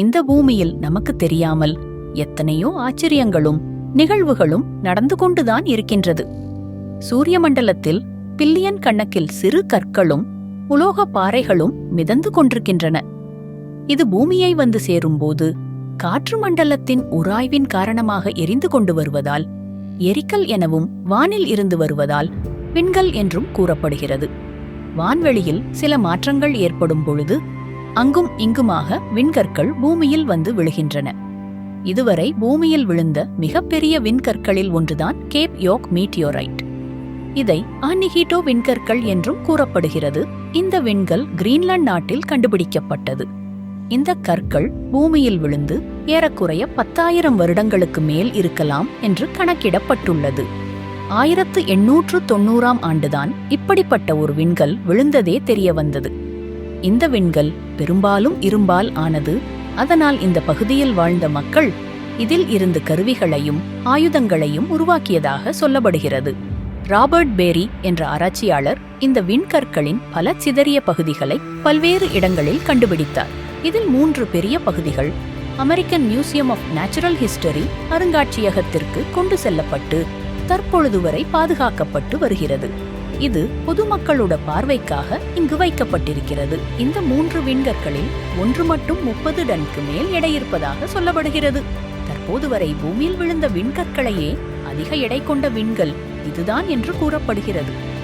இந்த பூமியில் நமக்கு தெரியாமல் எத்தனையோ ஆச்சரியங்களும் நிகழ்வுகளும் நடந்து கொண்டுதான் இருக்கின்றது. சூரிய மண்டலத்தில் பில்லியன் கணக்கில் சிறு கற்களும் உலோக பாறைகளும் மிதந்து கொண்டிருக்கின்றன. இது பூமியை வந்து சேரும்போது காற்று மண்டலத்தின் உராய்வின் காரணமாக எரிந்து கொண்டு வருவதால் எரிக்கல் எனவும் வானில் இருந்து வருவதால் விண்கல் என்றும் கூறப்படுகிறது. வான்வெளியில் சில மாற்றங்கள் ஏற்படும் பொழுது அங்கும் இங்குமாக விண்கற்கள் பூமியில் வந்து விழுகின்றன. இதுவரை பூமியில் விழுந்த மிகப்பெரிய விண்கற்களில் ஒன்றுதான் கேப் யோக் மீட்டியோரைட். இதை ஆன்னிஹீட்டோ விண்கற்கள் என்றும் கூறப்படுகிறது. இந்த விண்கல் கிரீன்லாந்து நாட்டில் கண்டுபிடிக்கப்பட்டது. இந்த கற்கள் பூமியில் விழுந்து ஏறக்குறைய பத்தாயிரம் வருடங்களுக்கு மேல் இருக்கலாம் என்று கணக்கிடப்பட்டுள்ளது. ஆயிரத்து எண்ணூற்று தொண்ணூறாம் ஆண்டுதான் இப்படிப்பட்ட ஒரு விண்கல் விழுந்ததே தெரிய வந்தது இந்த விண்கல் பெரும்பாலும் இரும்பால் ஆனது அதனால் இந்த பகுதியில் வாழ்ந்த மக்கள் இதில் இருந்து கருவிகளையும் ஆயுதங்களையும் உருவாக்கியதாக சொல்லப்படுகிறது. ராபர்ட் பேரி என்ற ஆராய்ச்சியாளர் இந்த விண்கற்களின் பல சிதறிய பகுதிகளை பல்வேறு இடங்களில் கண்டுபிடித்தார். இதில் மூன்று பெரிய பகுதிகள் American museum of natural history அருங்காட்சியகத்திற்கு கொண்டு செல்லப்பட்டு தற்பொழுது வரை பாதுகாக்கப்பட்டு வருகிறது. இது பொதுமக்களோட பார்வைக்காக இங்கு வைக்கப்பட்டிருக்கிறது. இந்த மூன்று விண்கற்களில் ஒன்று மட்டும் முப்பது டன்க்கு மேல் எடை இருப்பதாக சொல்லப்படுகிறது. தற்போது வரை பூமியில் விழுந்த விண்கற்களையே அதிக எடை கொண்ட விண்கல் இதுதான் என்று கூறப்படுகிறது.